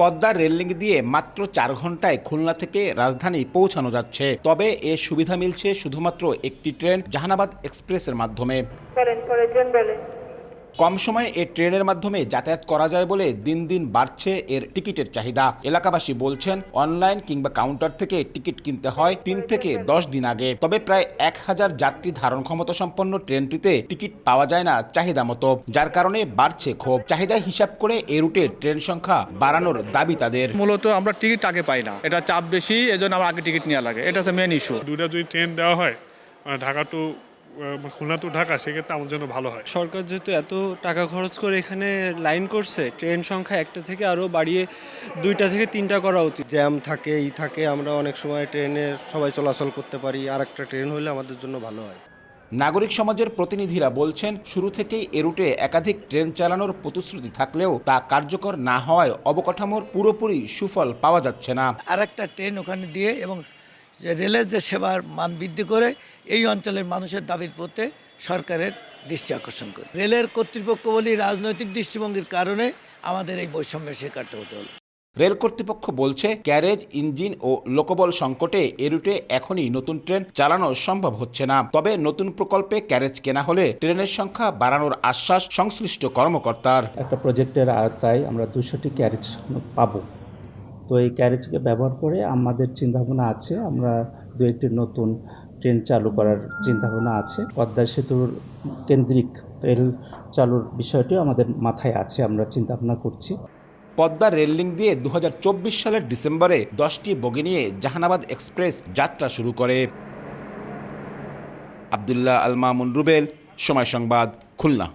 পদ্মা রেললিংক দিয়ে মাত্র চার ঘন্টায় খুলনা থেকে রাজধানী পৌঁছানো যাচ্ছে। তবে এ সুবিধা মিলছে শুধুমাত্র একটি ট্রেন জাহানাবাদ এক্সপ্রেসের মাধ্যমে। কম সময়ে এই ট্রেনের মাধ্যমে যাতায়াত করা যায় বলে দিন দিন বাড়ছে এর টিকিটের চাহিদা। এলাকাবাসী বলছেন অনলাইন কিংবা কাউন্টার থেকে টিকিট কিনতে হয় তিন থেকে দশ দিন আগে। তবে প্রায় এক হাজার যাত্রী ধারণ ক্ষমতা সম্পন্ন ট্রেনটিতে টিকিট পাওয়া যায় না চাহিদা মতো যার কারণে বাড়ছে ক্ষোভ। চাহিদা হিসাব করে এ রুটে ট্রেন সংখ্যা বাড়ানোর দাবি তাদের। মূলত আমরা টিকিট আগে পাই না। এটা চাপ বেশি এজন্য আমার আগে টিকিট নেওয়া লাগে। এটা হচ্ছে মেন ইস্যু দুইটা যদি ট্রেন দেওয়া হয় মানে ঢাকা টু খুলনা টু ঢাকা সেক্ষেত্রে আমার জন্য ভালো হয়। সরকার যেহেতু এত টাকা খরচ করে এখানে লাইন করছে ট্রেন সংখ্যা একটা থেকে আরও বাড়িয়ে দুইটা থেকে তিনটা করা উচিত। জ্যাম থাকে ই থাকে আমরা অনেক সময় ট্রেনে সবাই চলাচল করতে পারি আর একটা ট্রেন হলে আমাদের জন্য ভালো হয়। নাগরিক সমাজের প্রতিনিধিরা বলছেন শুরু থেকেই এ রুটে একাধিক ট্রেন চালানোর প্রতিশ্রুতি থাকলেও তা কার্যকর না হওয়ায় অবকাঠামোর পুরোপুরি সুফল পাওয়া যাচ্ছে না। আর একটা ট্রেন ওখানে দিয়ে এবং যে রেলের যে সেবার মান বৃদ্ধি করে এই অঞ্চলের মানুষের দাবির প্রতি সরকারের দৃষ্টি আকর্ষণ করে। রেলের কর্তৃপক্ষ বলি রাজনৈতিক দৃষ্টিভঙ্গির কারণে আমাদের এই বৈষম্যের শিকারটা হতে হলো। রেল কর্তৃপক্ষ বলছে ক্যারেজ ইঞ্জিন ও লোকবল সংকটে এ রুটে এখনই নতুন ট্রেন চালানো সম্ভব হচ্ছে না। তবে নতুন প্রকল্পে ক্যারেজ কেনা হলে ট্রেনের সংখ্যা বাড়ানোর আশ্বাস সংশ্লিষ্ট কর্মকর্তার। একটা প্রজেক্টের আওতায় আমরা দুশোটি ক্যারেজ পাবো। তো এই ক্যারেজকে ব্যবহার করে আমাদের চিন্তাভাবনা আছে, আমরা দু একটি নতুন ট্রেন চালু করার চিন্তাভাবনা আছে। পদ্মা সেতুর কেন্দ্রিক রেল চালুর বিষয়টিও আমাদের মাথায় আছে, আমরা চিন্তাভাবনা করছি। পদ্মা রেল লিঙ্ক দিয়ে দু হাজার চব্বিশ সালের ডিসেম্বরে দশটি বগি নিয়ে জাহানাবাদ এক্সপ্রেস যাত্রা শুরু করে। আবদুল্লাহ আল মামুন রুবেল, সময় সংবাদ, খুলনা।